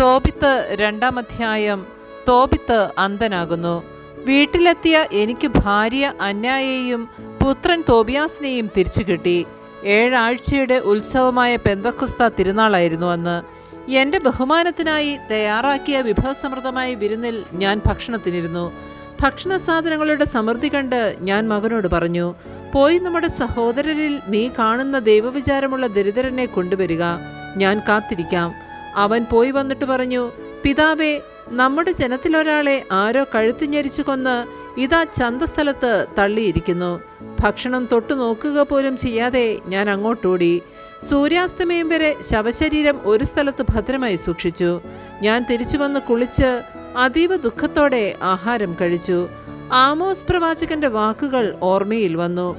തോബിത്ത് രണ്ടാം അധ്യായം തോബിത്ത് അന്ധനാകുന്നു. വീട്ടിലെത്തിയ എനിക്ക് ഭാര്യ അന്യായെയും പുത്രൻ തോബിയാസിനെയും തിരിച്ചു കിട്ടി. ഏഴാഴ്ചയുടെ ഉത്സവമായ പെന്തക്കുസ്ത തിരുനാളായിരുന്നു അന്ന്. എന്റെ ബഹുമാനത്തിനായി തയ്യാറാക്കിയ വിഭവസമൃദ്ധമായ വിരുന്നിൽ ഞാൻ ഭക്ഷണത്തിനിരുന്നു. ഭക്ഷണ സാധനങ്ങളുടെ സമൃദ്ധി കണ്ട് ഞാൻ മകനോട് പറഞ്ഞു പോയി നമ്മുടെ സഹോദരരിൽ നീ കാണുന്ന ദൈവവിചാരമുള്ള ദരിദ്രനെ കൊണ്ടുവരിക. ഞാൻ കാത്തിരിക്കാം. അവൻ പോയി വന്നിട്ട് പറഞ്ഞു പിതാവേ നമ്മുടെ ജനത്തിലൊരാളെ ആരോ കഴുത്തിഞ്ഞരിച്ചു കൊന്ന് ഇതാ ചന്തസ്ഥലത്ത് തള്ളിയിരിക്കുന്നു. ഭക്ഷണം തൊട്ടു നോക്കുക പോലും ചെയ്യാതെ ഞാൻ അങ്ങോട്ടോടി. സൂര്യാസ്തമയം വരെ ശവശരീരം ഒരു സ്ഥലത്ത് ഭദ്രമായി സൂക്ഷിച്ചു. ഞാൻ തിരിച്ചു വന്ന് കുളിച്ച് അതീവ ദുഃഖത്തോടെ ആഹാരം കഴിച്ചു. ആമോസ് പ്രവാചകന്റെ വാക്കുകൾ ഓർമ്മയിൽ വന്നു.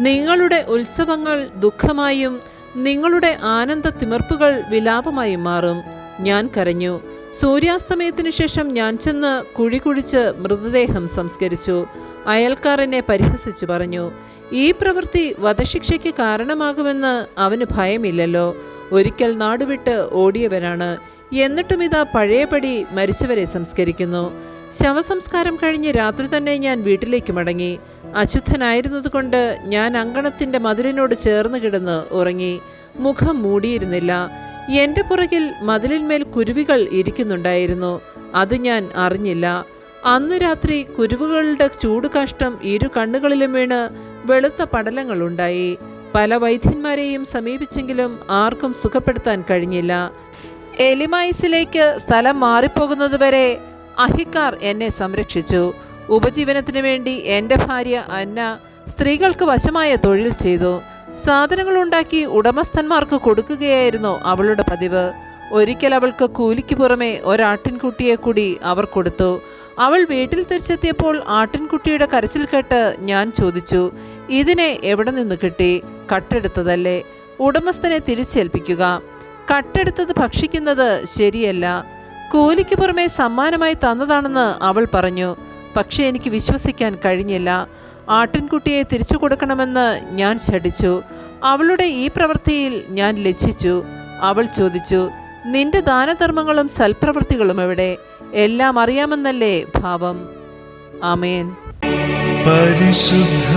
നിങ്ങളുടെ ഉത്സവങ്ങൾ ദുഃഖമായും നിങ്ങളുടെ ആനന്ദ തിമർപ്പുകൾ വിലാപമായി മാറും. ഞാൻ കരഞ്ഞു. സൂര്യാസ്തമയത്തിനു ശേഷം ഞാൻ ചെന്ന് കുഴി കുഴിച്ച് മൃതദേഹം സംസ്കരിച്ചു. അയൽക്കാരനെ പരിഹസിച്ചു പറഞ്ഞു ഈ പ്രവൃത്തി വധശിക്ഷയ്ക്ക് കാരണമാകുമെന്ന് അവന് ഭയമില്ലല്ലോ. ഒരിക്കൽ നാടുവിട്ട് ഓടിയവനാണ്. എന്നിട്ടും ഇതാ പഴയപടി മരിച്ചവരെ സംസ്കരിക്കുന്നു. ശവസംസ്കാരം കഴിഞ്ഞ് രാത്രി തന്നെ ഞാൻ വീട്ടിലേക്ക് മടങ്ങി. അശുദ്ധനായിരുന്നതുകൊണ്ട് ഞാൻ അങ്കണത്തിന്റെ മതിലിനോട് ചേർന്ന് കിടന്ന് ഉറങ്ങി. മുഖം മൂടിയിരുന്നില്ല. എന്റെ പുറകിൽ മതിലിന്മേൽ കുരുവികൾ ഇരിക്കുന്നുണ്ടായിരുന്നു. അത് ഞാൻ അറിഞ്ഞില്ല. അന്ന് രാത്രി കുരുവുകളുടെ ചൂട് കഷ്ടം ഇരു കണ്ണുകളിലും വീണ് വെളുത്ത പടലങ്ങളുണ്ടായി. പല വൈദ്യന്മാരെയും സമീപിച്ചെങ്കിലും ആർക്കും സുഖപ്പെടുത്താൻ കഴിഞ്ഞില്ല. എലിമൈസിലേക്ക് സ്ഥലം മാറിപ്പോകുന്നതുവരെ അഹിക്കാർ എന്നെ സംരക്ഷിച്ചു. ഉപജീവനത്തിന് വേണ്ടി എന്റെ ഭാര്യ അന്ന സ്ത്രീകൾക്ക് വശമായ തൊഴിൽ ചെയ്തു. സാധനങ്ങൾ ഉണ്ടാക്കി ഉടമസ്ഥന്മാർക്ക് കൊടുക്കുകയായിരുന്നു അവളുടെ പതിവ്. ഒരിക്കൽ അവൾക്ക് കൂലിക്ക് പുറമെ ഒരാട്ടിൻകുട്ടിയെ കൂടി അവർ കൊടുത്തു. അവൾ വീട്ടിൽ തിരിച്ചെത്തിയപ്പോൾ ആട്ടിൻകുട്ടിയുടെ കരച്ചിൽ കേട്ട് ഞാൻ ചോദിച്ചു ഇതിനെ എവിടെ നിന്ന് കിട്ടി? കട്ടെടുത്തതല്ലേ? ഉടമസ്ഥനെ തിരിച്ചേൽപ്പിക്കുക. കട്ടെടുത്തത് ഭക്ഷിക്കുന്നത് ശരിയല്ല. കൂലിക്ക് പുറമെ സമ്മാനമായി തന്നതാണെന്ന് അവൾ പറഞ്ഞു. പക്ഷേ എനിക്ക് വിശ്വസിക്കാൻ കഴിഞ്ഞില്ല. ആട്ടിൻകുട്ടിയെ തിരിച്ചു കൊടുക്കണമെന്ന് ഞാൻ ശഠിച്ചു. അവളുടെ ഈ പ്രവൃത്തിയിൽ ഞാൻ ലജ്ജിച്ചു. അവൾ ചോദിച്ചു നിന്റെ ദാനധർമ്മങ്ങളും സൽപ്രവൃത്തികളും എവിടെ? എല്ലാം അറിയാമെന്നല്ലേ ഭാവം? ആമേൻ. പരിശുദ്ധ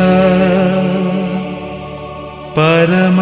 പരമ